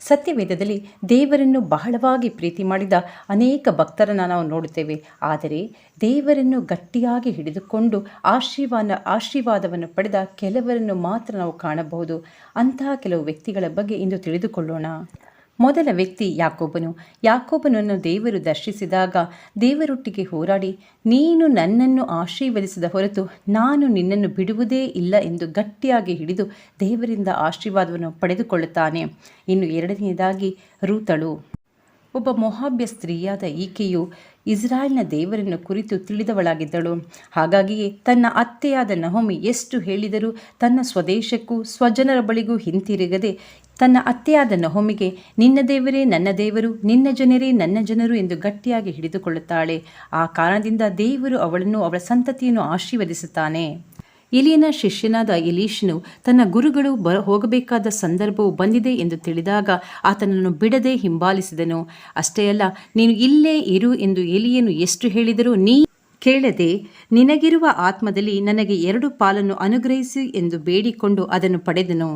ಸತ್ಯವೇದದಲ್ಲಿ ದೇವರನ್ನು ಬಹಳವಾಗಿ ಪ್ರೀತಿ ಮಾಡಿದ ಅನೇಕ ಭಕ್ತರನ್ನು ನಾವು ನೋಡುತ್ತೇವೆ. ಆದರೆ ದೇವರನ್ನು ಗಟ್ಟಿಯಾಗಿ ಹಿಡಿದುಕೊಂಡು ಆಶೀರ್ವಾದ, ಆಶೀರ್ವಾದವನ್ನು ಪಡೆದ ಕೆಲವರನ್ನು ಮಾತ್ರ ನಾವು ಕಾಣಬಹುದು. ಅಂತಹ ಕೆಲವು ವ್ಯಕ್ತಿಗಳ ಬಗ್ಗೆ ಇಂದು ತಿಳಿದುಕೊಳ್ಳೋಣ. ಮೊದಲ ವ್ಯಕ್ತಿ ಯಾಕೋಬನು. ಯಾಕೋಬನನ್ನು ದೇವರು ದರ್ಶಿಸಿದಾಗ ದೇವರೊಟ್ಟಿಗೆ ಹೋರಾಡಿ, ನೀನು ನನ್ನನ್ನು ಆಶೀರ್ವದಿಸಿದ ಹೊರತು ನಾನು ನಿನ್ನನ್ನು ಬಿಡುವುದೇ ಇಲ್ಲ ಎಂದು ಗಟ್ಟಿಯಾಗಿ ಹಿಡಿದು ದೇವರಿಂದ ಆಶೀರ್ವಾದವನ್ನು ಪಡೆದುಕೊಳ್ಳುತ್ತಾನೆ. ಇನ್ನು ಎರಡನೆಯದಾಗಿ ರೂತಳು. ಒಬ್ಬ ಮೊಹಾಬ್ಯ ಸ್ತ್ರೀಯಾದ ಈಕೆಯು ಇಸ್ರಾಯೇಲ್ನ ದೇವರನ್ನು ಕುರಿತು ತಿಳಿದವಳಾಗಿದ್ದಳು. ಹಾಗಾಗಿಯೇ ತನ್ನ ಅತ್ತೆಯಾದ ನಹೋಮಿ ಎಷ್ಟು ಹೇಳಿದರೂ ತನ್ನ ಸ್ವದೇಶಕ್ಕೂ ಸ್ವಜನರ ಬಳಿಗೂ ಹಿಂತಿರುಗದೆ ತನ್ನ ಅತ್ತೆಯಾದ ನಹೋಮಿಗೆ, ನಿನ್ನ ದೇವರೇ ನನ್ನ ದೇವರು, ನಿನ್ನ ಜನರೇ ನನ್ನ ಜನರು ಎಂದು ಗಟ್ಟಿಯಾಗಿ ಹಿಡಿದುಕೊಳ್ಳುತ್ತಾಳೆ. ಆ ಕಾರಣದಿಂದ ದೇವರು ಅವಳನ್ನು ಅವಳ ಸಂತತಿಯನ್ನು ಆಶೀರ್ವದಿಸುತ್ತಾನೆ. ಇಲಿಯನ ಶಿಷ್ಯನಾದ ಇಲೀಶನು ತನ್ನ ಗುರುಗಳು ಬ ಹೋಗಬೇಕಾದ ಸಂದರ್ಭವು ಬಂದಿದೆ ಎಂದು ತಿಳಿದಾಗ ಆತನನ್ನು ಬಿಡದೆ ಹಿಂಬಾಲಿಸಿದನು. ಅಷ್ಟೇ ಅಲ್ಲ, ನೀನು ಇಲ್ಲೇ ಇರು ಎಂದು ಎಲಿಯನು ಎಷ್ಟು ಹೇಳಿದರೂ ನೀ ಕೇಳದೆ, ನಿನಗಿರುವ ಆತ್ಮದಲ್ಲಿ ನನಗೆ ಎರಡು ಪಾಲನ್ನು ಅನುಗ್ರಹಿಸಿ ಎಂದು ಬೇಡಿಕೊಂಡು ಅದನ್ನು ಪಡೆದನು.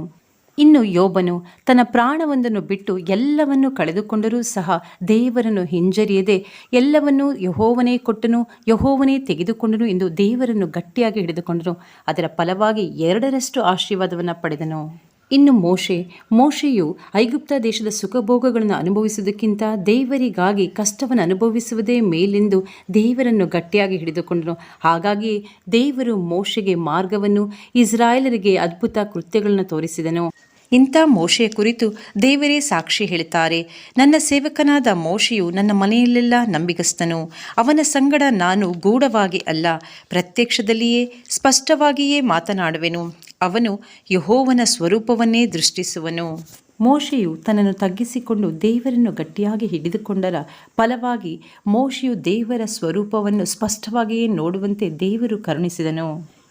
ಇನ್ನು ಯೋಬನು ತನ್ನ ಪ್ರಾಣವೊಂದನ್ನು ಬಿಟ್ಟು ಎಲ್ಲವನ್ನೂ ಕಳೆದುಕೊಂಡರೂ ಸಹ ದೇವರನ್ನು ಹಿಂಜರಿಯದೆ ಎಲ್ಲವನ್ನೂ ಯಹೋವನೇ ಕೊಟ್ಟನು, ಯಹೋವನೇ ತೆಗೆದುಕೊಂಡನು ಎಂದು ದೇವರನ್ನು ಗಟ್ಟಿಯಾಗಿ ಹಿಡಿದುಕೊಂಡನು. ಅದರ ಫಲವಾಗಿ ಎರಡರಷ್ಟು ಆಶೀರ್ವಾದವನ್ನು ಪಡೆದನು. ಇನ್ನು ಮೋಶೆ, ಮೋಶೆಯು ಐಗುಪ್ತ ದೇಶದ ಸುಖಭೋಗಗಳನ್ನು ಅನುಭವಿಸುವುದಕ್ಕಿಂತ ದೇವರಿಗಾಗಿ ಕಷ್ಟವನ್ನು ಅನುಭವಿಸುವುದೇ ಮೇಲೆಂದು ದೇವರನ್ನು ಗಟ್ಟಿಯಾಗಿ ಹಿಡಿದುಕೊಂಡನು. ಹಾಗಾಗಿ ದೇವರು ಮೋಶೆಗೆ ಮಾರ್ಗವನ್ನು, ಇಸ್ರಾಯೇಲರಿಗೆ ಅದ್ಭುತ ಕೃತ್ಯಗಳನ್ನು ತೋರಿಸಿದನು. ಇಂಥ ಮೋಶೆಯ ಕುರಿತು ದೇವರೇ ಸಾಕ್ಷಿ ಹೇಳುತ್ತಾರೆ. ನನ್ನ ಸೇವಕನಾದ ಮೋಶೆಯು ನನ್ನ ಮನೆಯಲ್ಲೆಲ್ಲ ನಂಬಿಗಸ್ತನು. ಅವನ ಸಂಗಡ ನಾನು ಗೂಢವಾಗಿ ಅಲ್ಲ. ಪ್ರತ್ಯಕ್ಷದಲ್ಲಿಯೇ ಸ್ಪಷ್ಟವಾಗಿಯೇ ಮಾತನಾಡುವೆನು. ಅವನು ಯಹೋವನ ಸ್ವರೂಪವನ್ನೇ ದೃಷ್ಟಿಸುವನು. ಮೋಶೆಯು ತನ್ನನ್ನು ತಗ್ಗಿಸಿಕೊಂಡು ದೇವರನ್ನು ಗಟ್ಟಿಯಾಗಿ ಹಿಡಿದುಕೊಂಡರ ಫಲವಾಗಿ ಮೋಶೆಯು ದೇವರ ಸ್ವರೂಪವನ್ನು ಸ್ಪಷ್ಟವಾಗಿಯೇ ನೋಡುವಂತೆ ದೇವರು ಕರುಣಿಸಿದನು.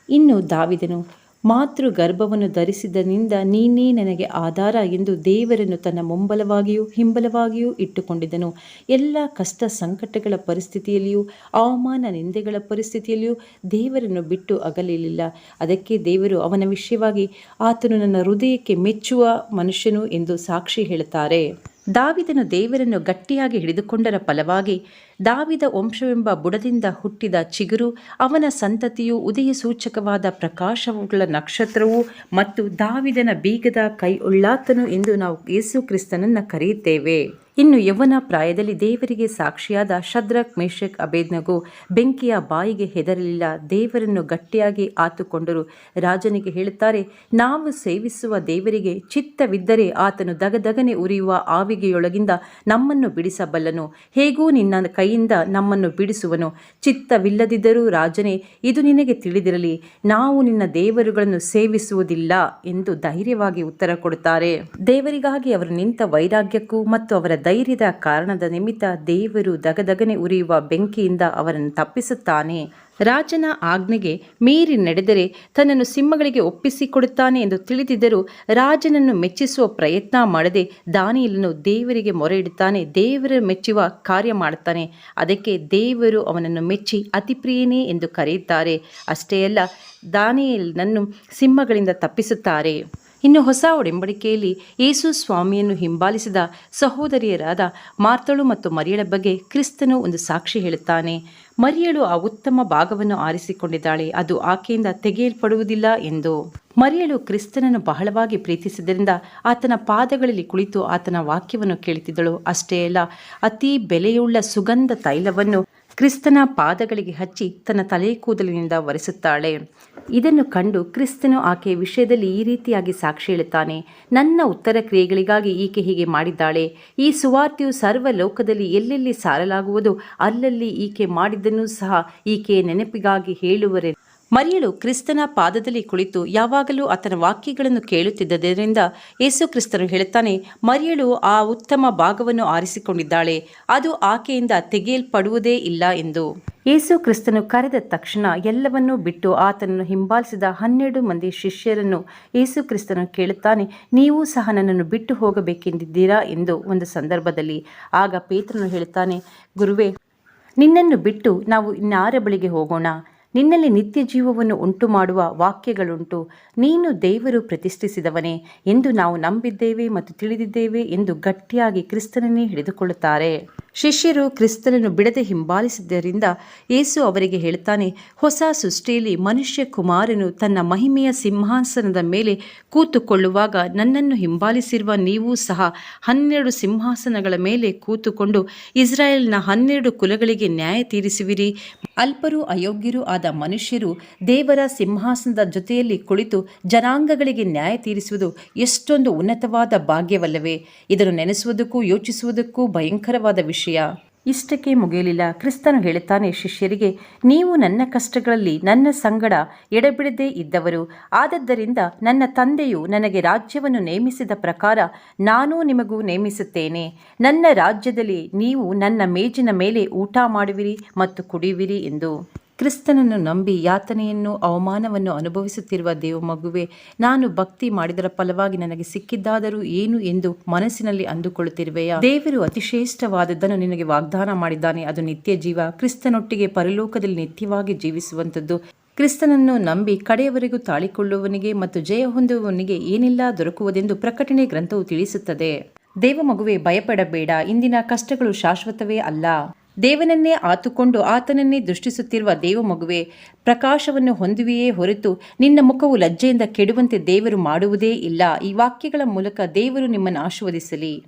ಇನ್ನು ದಾವಿದನು ಮಾತೃ ಗರ್ಭವನ್ನು ಧರಿಸಿದನಿಂದ ನೀನೇ ನನಗೆ ಆಧಾರ ಎಂದು ದೇವರನ್ನು ತನ್ನ ಮುಂಬಲವಾಗಿಯೂ ಹಿಂಬಲವಾಗಿಯೂ ಇಟ್ಟುಕೊಂಡಿದ್ದನು. ಎಲ್ಲ ಕಷ್ಟ ಸಂಕಟಗಳ ಪರಿಸ್ಥಿತಿಯಲ್ಲಿಯೂ, ಅವಮಾನ ನಿಂದೆಗಳ ಪರಿಸ್ಥಿತಿಯಲ್ಲಿಯೂ ದೇವರನ್ನು ಬಿಟ್ಟು ಅಗಲಿಲ್ಲ ಅದಕ್ಕೆ ದೇವರು ಅವನ ವಿಷಯವಾಗಿ, ಆತನು ನನ್ನ ಹೃದಯಕ್ಕೆ ಮೆಚ್ಚುವ ಮನುಷ್ಯನು ಎಂದು ಸಾಕ್ಷಿ ಹೇಳುತ್ತಾರೆ. ದಾವಿದನು ದೇವರನ್ನು ಗಟ್ಟಿಯಾಗಿ ಹಿಡಿದುಕೊಂಡರ ಫಲವಾಗಿ ದಾವಿದ ವಂಶವೆಂಬ ಬುಡದಿಂದ ಹುಟ್ಟಿದ ಚಿಗುರು, ಅವನ ಸಂತತಿಯು ಉದಯ ಸೂಚಕವಾದ ಪ್ರಕಾಶವುಳ್ಳ ನಕ್ಷತ್ರವು ಮತ್ತು ದಾವಿದನ ಬೀಗದ ಕೈ ಉಳ್ಳಾತನು ಎಂದು ನಾವು ಯೇಸು ಕ್ರಿಸ್ತನನ್ನು ಕರೆಯುತ್ತೇವೆ. ಇನ್ನು ಯೌವನ ಪ್ರಾಯದಲ್ಲಿ ದೇವರಿಗೆ ಸಾಕ್ಷಿಯಾದ ಶದ್ರಕ್ ಮೇಷಕ್ ಅಬೇದ್ನಗೂ ಬೆಂಕಿಯ ಬಾಯಿಗೆ ಹೆದರಲಿಲ್ಲ. ದೇವರನ್ನು ಗಟ್ಟಿಯಾಗಿ ಆತುಕೊಂಡರು. ರಾಜನಿಗೆ ಹೇಳುತ್ತಾರೆ, ನಾವು ಸೇವಿಸುವ ದೇವರಿಗೆ ಚಿತ್ತವಿದ್ದರೆ ಆತನು ದಗದಗನೆ ಉರಿಯುವ ಆವಿಗೆಯೊಳಗಿಂದ ನಮ್ಮನ್ನು ಬಿಡಿಸಬಲ್ಲನು. ಹೇಗೂ ನಿನ್ನ ಕೈಯಿಂದ ನಮ್ಮನ್ನು ಬಿಡಿಸುವನು. ಚಿತ್ತವಿಲ್ಲದಿದ್ದರೂ ರಾಜನೇ, ಇದು ನಿನಗೆ ತಿಳಿದಿರಲಿ. ನಾವು ನಿನ್ನ ದೇವರುಗಳನ್ನು ಸೇವಿಸುವುದಿಲ್ಲ ಎಂದು ಧೈರ್ಯವಾಗಿ ಉತ್ತರ ಕೊಡುತ್ತಾರೆ. ದೇವರಿಗಾಗಿ ಅವರು ನಿಂತ ವೈರಾಗ್ಯಕ್ಕೂ ಮತ್ತು ಅವರ ಧೈರ್ಯದ ಕಾರಣದ ನಿಮಿತ್ತ ದೇವರು ದಗದಗನೆ ಉರಿಯುವ ಬೆಂಕಿಯಿಂದ ಅವರನ್ನು ತಪ್ಪಿಸುತ್ತಾನೆ. ರಾಜನ ಆಜ್ಞೆಗೆ ಮೀರಿ ನಡೆದರೆ ತನ್ನನ್ನು ಸಿಂಹಗಳಿಗೆ ಒಪ್ಪಿಸಿಕೊಡುತ್ತಾನೆ ಎಂದು ತಿಳಿದಿದ್ದರೂ ರಾಜನನ್ನು ಮೆಚ್ಚಿಸುವ ಪ್ರಯತ್ನ ಮಾಡದೆ ದಾನಿಯಲನ್ನು ದೇವರಿಗೆ ಮೊರೆ ಇಡುತ್ತಾನೆ ದೇವರ ಮೆಚ್ಚುವ ಕಾರ್ಯ ಮಾಡುತ್ತಾನೆ. ಅದಕ್ಕೆ ದೇವರು ಅವನನ್ನು ಮೆಚ್ಚಿ ಅತಿ ಪ್ರಿಯನೇ ಎಂದು ಕರೆಯುತ್ತಾರೆ. ಅಷ್ಟೇ ಅಲ್ಲ, ದಾನಿಯಲ್ನನ್ನು ಸಿಂಹಗಳಿಂದ ತಪ್ಪಿಸುತ್ತಾರೆ. ಇನ್ನು ಹೊಸ ಒಡಂಬಡಿಕೆಯಲ್ಲಿ ಯೇಸು ಸ್ವಾಮಿಯನ್ನು ಹಿಂಬಾಲಿಸಿದ ಸಹೋದರಿಯರಾದ ಮಾರ್ತಳು ಮತ್ತು ಮರಿಯಳ ಬಗ್ಗೆ ಕ್ರಿಸ್ತನು ಒಂದು ಸಾಕ್ಷಿ ಹೇಳುತ್ತಾನೆ. ಮರಿಯಳು ಆ ಉತ್ತಮ ಭಾಗವನ್ನು ಆರಿಸಿಕೊಂಡಿದ್ದಾಳೆ, ಅದು ಆಕೆಯಿಂದ ತೆಗೆಯಲ್ಪಡುವುದಿಲ್ಲ ಎಂದು. ಮರಿಯಳು ಕ್ರಿಸ್ತನನ್ನು ಬಹಳವಾಗಿ ಪ್ರೀತಿಸಿದ್ದರಿಂದ ಆತನ ಪಾದಗಳಲ್ಲಿ ಕುಳಿತು ಆತನ ವಾಕ್ಯವನ್ನು ಕೇಳುತ್ತಿದ್ದಳು. ಅಷ್ಟೇ ಅಲ್ಲ, ಅತಿ ಬೆಲೆಯುಳ್ಳ ಸುಗಂಧ ತೈಲವನ್ನು ಕ್ರಿಸ್ತನ ಪಾದಗಳಿಗೆ ಹಚ್ಚಿ ತನ್ನ ತಲೆ ಕೂದಲಿನಿಂದ ಒರೆಸುತ್ತಾಳೆ. ಇದನ್ನು ಕಂಡು ಕ್ರಿಸ್ತನು ಆಕೆ ವಿಷಯದಲ್ಲಿ ಈ ರೀತಿಯಾಗಿ ಸಾಕ್ಷಿ ಹೇಳುತ್ತಾನೆ. ನನ್ನ ಉತ್ತರ ಕ್ರಿಯೆಗಳಿಗಾಗಿ ಈಕೆ ಹೀಗೆ ಮಾಡಿದ್ದಾಳೆ. ಈ ಸುವಾರ್ತೆಯು ಸರ್ವ ಲೋಕದಲ್ಲಿ ಎಲ್ಲೆಲ್ಲಿ ಸಾರಲಾಗುವುದು ಅಲ್ಲಲ್ಲಿ ಈಕೆ ಮಾಡಿದ್ದನ್ನು ಸಹ ಈಕೆಯ ನೆನಪಿಗಾಗಿ ಹೇಳುವರೆ ಮರಿಯಳು ಕ್ರಿಸ್ತನ ಪಾದದಲ್ಲಿ ಕುಳಿತು ಯಾವಾಗಲೂ ಆತನ ವಾಕ್ಯಗಳನ್ನು ಕೇಳುತ್ತಿದ್ದರಿಂದ ಯೇಸು ಕ್ರಿಸ್ತನು ಹೇಳುತ್ತಾನೆ, ಮರಿಯಳು ಆ ಉತ್ತಮ ಭಾಗವನ್ನು ಆರಿಸಿಕೊಂಡಿದ್ದಾಳೆ, ಅದು ಆಕೆಯಿಂದ ತೆಗೆಯಲ್ಪಡುವುದೇ ಇಲ್ಲ ಎಂದು. ಯೇಸು ಕ್ರಿಸ್ತನು ಕರೆದ ತಕ್ಷಣ ಎಲ್ಲವನ್ನೂ ಬಿಟ್ಟು ಆತನನ್ನು ಹಿಂಬಾಲಿಸಿದ ಹನ್ನೆರಡು ಮಂದಿ ಶಿಷ್ಯರನ್ನು ಯೇಸು ಕ್ರಿಸ್ತನು ಕೇಳುತ್ತಾನೆ, ನೀವು ಸಹ ನನ್ನನ್ನು ಬಿಟ್ಟು ಹೋಗಬೇಕೆಂದಿದ್ದೀರಾ? ಎಂದು ಒಂದು ಸಂದರ್ಭದಲ್ಲಿ. ಆಗ ಪೇತ್ರನು ಹೇಳುತ್ತಾನೆ, ಗುರುವೇ, ನಿನ್ನನ್ನು ಬಿಟ್ಟು ನಾವು ಇನ್ನಾರ ಬಳಿಗೆ ಹೋಗೋಣ. ನಿನ್ನಲ್ಲಿ ನಿತ್ಯ ಜೀವವನ್ನು ಉಂಟು ಮಾಡುವ ವಾಕ್ಯಗಳುಂಟು. ನೀನು ದೇವರು ಪ್ರತಿಷ್ಠಿಸಿದವನೇ ಎಂದು ನಾವು ನಂಬಿದ್ದೇವೆ ಮತ್ತು ತಿಳಿದಿದ್ದೇವೆ ಎಂದು ಗಟ್ಟಿಯಾಗಿ ಕ್ರಿಸ್ತನನ್ನೇ ಹಿಡಿದುಕೊಳ್ಳುತ್ತಾರೆ. ಶಿಷ್ಯರು ಕ್ರಿಸ್ತನನ್ನು ಬಿಡದೆ ಹಿಂಬಾಲಿಸಿದ್ದರಿಂದ ಯೇಸು ಅವರಿಗೆ ಹೇಳ್ತಾನೆ, ಹೊಸ ಸೃಷ್ಟಿಯಲ್ಲಿ ಮನುಷ್ಯ ಕುಮಾರನು ತನ್ನ ಮಹಿಮೆಯ ಸಿಂಹಾಸನದ ಮೇಲೆ ಕೂತುಕೊಳ್ಳುವಾಗ ನನ್ನನ್ನು ಹಿಂಬಾಲಿಸಿರುವ ನೀವು ಸಹ ಹನ್ನೆರಡು ಸಿಂಹಾಸನಗಳ ಮೇಲೆ ಕೂತುಕೊಂಡು ಇಸ್ರಾಯೇಲ್ನ ಹನ್ನೆರಡು ಕುಲಗಳಿಗೆ ನ್ಯಾಯ ತೀರಿಸುವಿರಿ. ಅಲ್ಪರು ಅಯೋಗ್ಯರು ಆದ ಮನುಷ್ಯರು ದೇವರ ಸಿಂಹಾಸನದ ಜೊತೆಯಲ್ಲಿ ಕುಳಿತು ಜನಾಂಗಗಳಿಗೆ ನ್ಯಾಯ ತೀರಿಸುವುದು ಎಷ್ಟೊಂದು ಉನ್ನತವಾದ ಭಾಗ್ಯವಲ್ಲವೇ. ಇದನ್ನು ನೆನೆಸುವುದಕ್ಕೂ ಯೋಚಿಸುವುದಕ್ಕೂ ಭಯಂಕರವಾದ ವಿಷಯ. ಇಷ್ಟಕ್ಕೆ ಮುಗಿಯಲಿಲ್ಲ. ಕ್ರಿಸ್ತನು ಹೇಳುತ್ತಾನೆ, ಶಿಷ್ಯರಿಗೆ, ನೀವು ನನ್ನ ಕಷ್ಟಗಳಲ್ಲಿ ನನ್ನ ಸಂಗಡ ಎಡಬಿಡದೇ ಇದ್ದವರು. ಆದದ್ದರಿಂದ ನನ್ನ ತಂದೆಯು ನನಗೆ ರಾಜ್ಯವನ್ನು ನೇಮಿಸಿದ ಪ್ರಕಾರ ನಾನೂ ನಿಮಗೂ ನೇಮಿಸುತ್ತೇನೆ. ನನ್ನ ರಾಜ್ಯದಲ್ಲಿ ನೀವು ನನ್ನ ಮೇಜಿನ ಮೇಲೆ ಊಟ ಮಾಡುವಿರಿ ಮತ್ತು ಕುಡಿಯುವಿರಿ ಎಂದು. ಕ್ರಿಸ್ತನನ್ನು ನಂಬಿ ಯಾತನೆಯನ್ನು ಅವಮಾನವನ್ನು ಅನುಭವಿಸುತ್ತಿರುವ ದೇವ ಮಗುವೆ, ನಾನು ಭಕ್ತಿ ಮಾಡಿದರ ಫಲವಾಗಿ ನನಗೆ ಸಿಕ್ಕಿದ್ದಾದರೂ ಏನು ಎಂದು ಮನಸ್ಸಿನಲ್ಲಿ ಅಂದುಕೊಳ್ಳುತ್ತಿರುವೆಯಾ? ದೇವರು ಅತಿಶ್ರೇಷ್ಠವಾದದ್ದನ್ನು ನಿನಗೆ ವಾಗ್ದಾನ ಮಾಡಿದ್ದಾನೆ. ಅದು ನಿತ್ಯ ಜೀವ. ಕ್ರಿಸ್ತನೊಟ್ಟಿಗೆ ಪರಲೋಕದಲ್ಲಿ ನಿತ್ಯವಾಗಿ ಜೀವಿಸುವಂಥದ್ದು. ಕ್ರಿಸ್ತನನ್ನು ನಂಬಿ ಕಡೆಯವರೆಗೂ ತಾಳಿಕೊಳ್ಳುವವನಿಗೆ ಮತ್ತು ಜಯ ಹೊಂದುವವನಿಗೆ ಏನೆಲ್ಲ ದೊರಕುವುದೆಂದು ಪ್ರಕಟಣೆ ಗ್ರಂಥವು ತಿಳಿಸುತ್ತದೆ. ದೇವ ಮಗುವೆ, ಭಯಪಡಬೇಡ. ಇಂದಿನ ಕಷ್ಟಗಳು ಶಾಶ್ವತವೇ ಅಲ್ಲ. ದೇವನನ್ನೇ ಆತುಕೊಂಡು ಆತನನ್ನೇ ದೃಷ್ಟಿಸುತ್ತಿರುವ ದೇವ ಮಗುವೆ ಪ್ರಕಾಶವನ್ನು ಹೊಂದುವೆಯೇ ಹೊರತು ನಿನ್ನ ಮುಖವು ಲಜ್ಜೆಯಿಂದ ಕೆಡುವಂತೆ ದೇವರು ಮಾಡುವುದೇ ಇಲ್ಲ. ಈ ವಾಕ್ಯಗಳ ಮೂಲಕ ದೇವರು ನಿಮ್ಮನ್ನು ಆಶೀರ್ವದಿಸಲಿ.